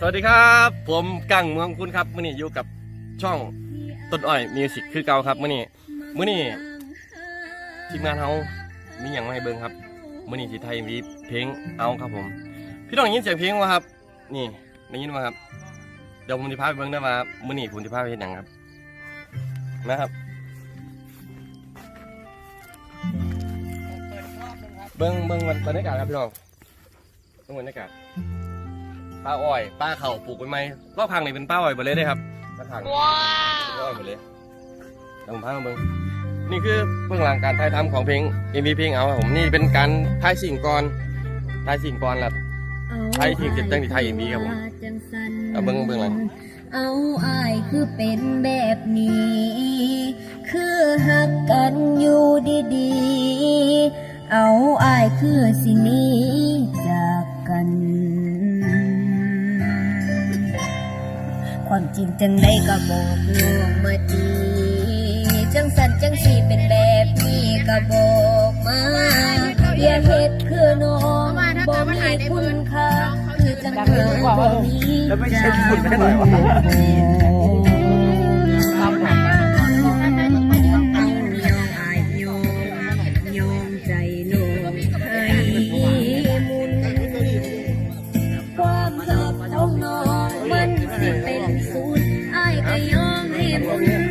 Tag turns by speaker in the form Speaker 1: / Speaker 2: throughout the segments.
Speaker 1: สวัสดีครับ ผมกังเมืองคุณครับมื่อนี้อยู่กับช่องต้นอ้อยมิวสิกคือเก่าครับมื่อนี้มื่อนี้ทีมงานเฮามีอย่างมาให้เบิ่งครับมื่อนี้สิไทยมีเพลงเอาครับผม พี่น้องได้ยินเสียงเพลงวะครับ นี่ได้ยินไหมครับเดี๋ยวผมจะพาไปเบิ่งได้ว่ามื่อนี้ผมจะพาไปเห็นอย่างครับนะครับ เบิ่งเบิ่งบรรยากาศครับพี่น้องเบิ่งบรรยากาศ ป้าอ้อยป้าเข่าปลูกเป็นไม้รอบพังนี่เป็นป้าอ้อยหมดเลยเด้ครับรอบพังว้าวป้าอ้อยหมดเลยเดี๋ยวผมพามาเบิ่งนี่คือเบื้องหลังการถ่ายทำของเพลง MV เพลงเอาครับผมนี่เป็นการถ่ายสิ่งก่อนถ่ายสิ่งก่อนแล้วไทยที่เก็บตั้งที่ไทย MV ครับผมเอาเบิ่งเบิ่งหลัง
Speaker 2: เอาอายคือเป็นแบบนี้ คือหักกันอยู่ดีๆ เอาอายคือสิหนี้จากกัน ความจริงจังได้ก็บอกน้องมาดีจังสันจังสีเป็นแบบนี้ก็บอกมาอย่าเฮ็ดคือน้องบ่มีคุณค่าคือจังเธอบ่มี
Speaker 3: แล้วไม่ใช่คุณไม่หน่อยวะ
Speaker 2: อ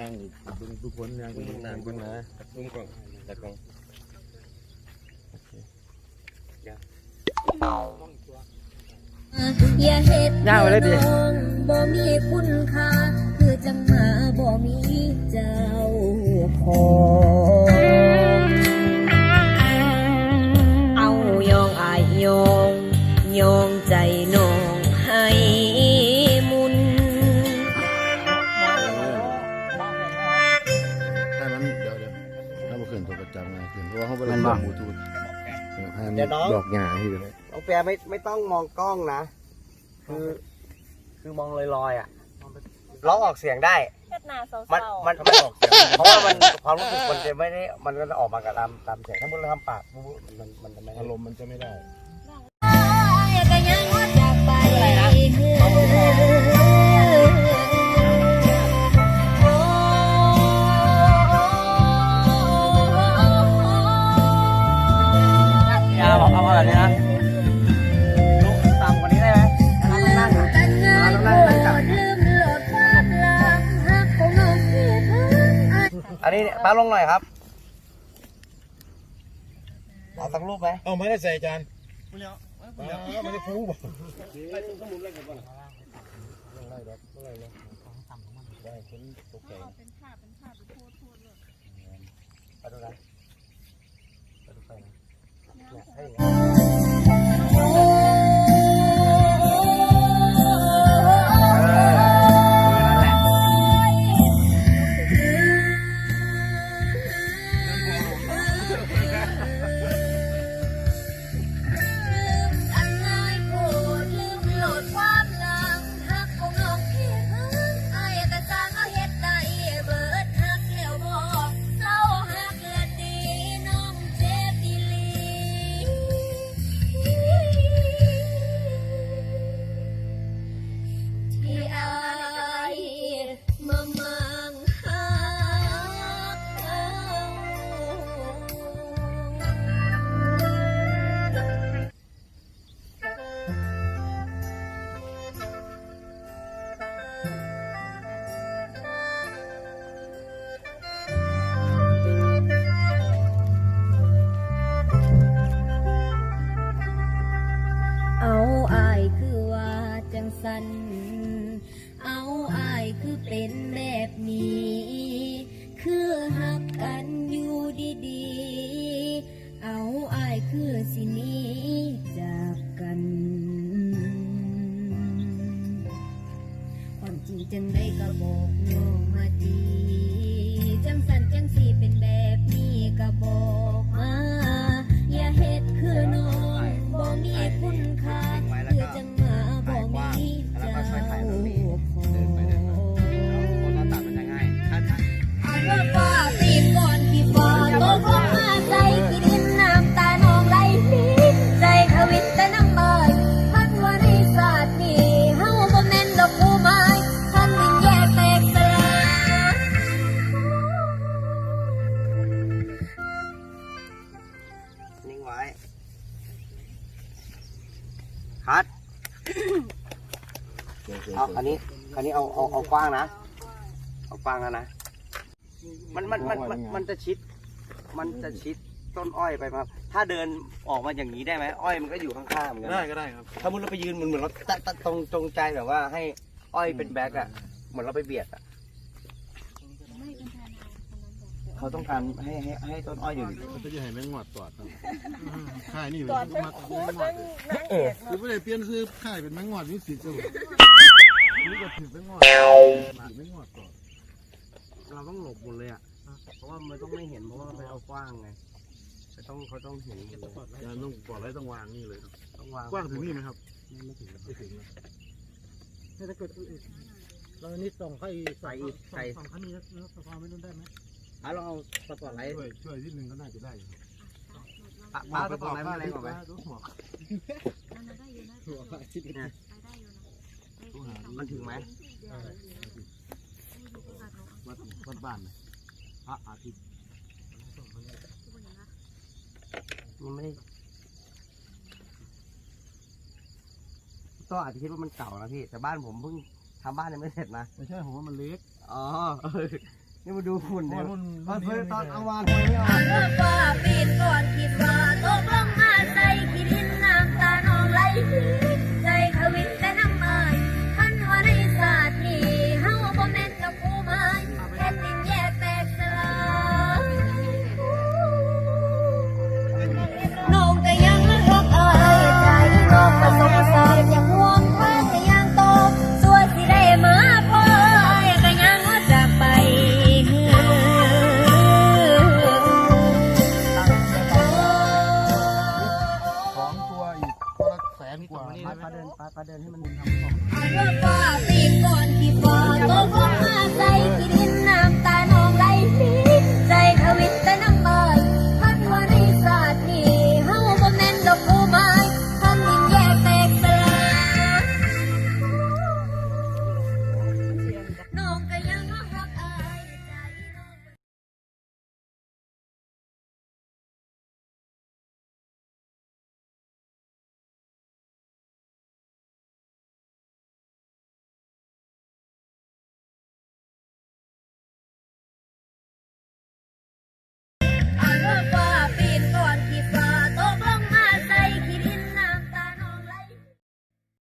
Speaker 2: ย่างอย่าเบื้องทุกคนย่างนาเบิ่
Speaker 3: เบื้งอ
Speaker 1: งห
Speaker 3: ห
Speaker 1: น้า
Speaker 3: น้า
Speaker 1: เบิ่งหน้าตัดมุมกล้องตะกล้อง
Speaker 2: อย่าเฮ็ด
Speaker 3: ย่างไปเลยดิ
Speaker 2: บ่มีคุณค่าคือจังหมาบ่มีเจ้าของ
Speaker 3: ดี๋ยวน้
Speaker 4: อง
Speaker 3: ดอกหญ้าที่เดียว
Speaker 4: น้องแปรไม่ไม่ต้องมองกล้องนะ คือ คือมองลอยๆอะร้องออกเสียงได้
Speaker 2: เฮ็ดหน้าเศร้า
Speaker 4: มันมันมันออกเสียงเพราะว่ามันความรู้สึกมันจะไม่ได้มันก็จะออกมากับตามตามเสียงถ้าเราทำปากปุ๊บมันมันจะไม่
Speaker 3: อารมณ์มันจะไม่ได้
Speaker 2: ก็า
Speaker 4: ลง
Speaker 2: หน่อ
Speaker 4: ยครับเอาสักรูปไหม
Speaker 3: เอาไม่ได้ใส่จานไม่ได้ไม่ได้ฟูบอกได้คนตกใจ
Speaker 4: ไปดูนะไปดูไปนะเนี่ยให้อย่างนี้
Speaker 2: ความจ คัดเอาอันนี้อันนี้เอาเอาเอากว้าง
Speaker 4: นะ เอากว้างแล้วนะ มันมันมันมันมันจะชิด มันจะชิดต้นอ้อยไปครับ ถ้าเดินออกมาอย่างนี้ได้ไหมอ้อยมันก็อยู่ข้างๆเหมือนกัน
Speaker 3: ได้ก็ได้ครับ
Speaker 4: ถ้ามุดเราไปยืนเหมือนเหมือนเราตะตะตรงจงใจแบบว่าให้อ้อยเป็นแบ็คอะเหมือนเราไปเบียดอะ เขาต้องการให้ให้ให้ต้นอ้อยอยู่
Speaker 3: มันจะให้แมงงอดตอดครับค่ายนี่มันก็มาแมงงอดคือไม่ได้เปลี่ยนซื้อค่ายเป็นแมงงอดนี่สิจ้ะนี่ก็ถือแมงงอดถือแมงงอดตอด
Speaker 4: เราต้องหลบหมดเลยอะเพราะว่ามันต้องไม่เห็นเพราะว่ามันเอากว้างไงเขาต้องเขาต้องเห็นหมดเลย
Speaker 3: ยานต้องปลอดไรต้องวางนี่เลยครับ
Speaker 4: ต้องวาง
Speaker 3: กว้างถึงนี่ไหมครับ
Speaker 4: ไม่ถึง
Speaker 3: ไม่ถึงนะ
Speaker 5: ถ้าเกิดเราอันนี้ส่งให้
Speaker 4: ใส่ใส่
Speaker 5: ฝั่งคันนี้แล้วสภาไม่นุ่นได้ไหม
Speaker 4: อะลองเอาสปอตไลท์
Speaker 3: ช่วยช่วยที่หนึ่งก็น่าจะได้อยู่
Speaker 4: ปะปะสปอตไลท์มาแรงกว่าไหม
Speaker 3: ดูหัว
Speaker 4: มันถึงไหม
Speaker 3: วัดวัดบ้านเลยพระอาทิตย์
Speaker 4: มันไม่ได้ก็อาจจะคิดว่ามันเก่านะพี่ แต่บ้านผมเพิ่งทำบ้านยังไม่เสร็จนะ
Speaker 3: ไม่ใช่ผมว่ามันเล็ก
Speaker 4: อ๋อเออ นี่มาดูหุ่นเนี่ย
Speaker 3: รุ่น
Speaker 4: ตอน
Speaker 3: นี้
Speaker 4: เพิ่งตอน
Speaker 3: ไม่ได้
Speaker 4: เอาวางไว้ไม่เอา
Speaker 2: ว่าฟ้าปีนก่อนที่ฟ้า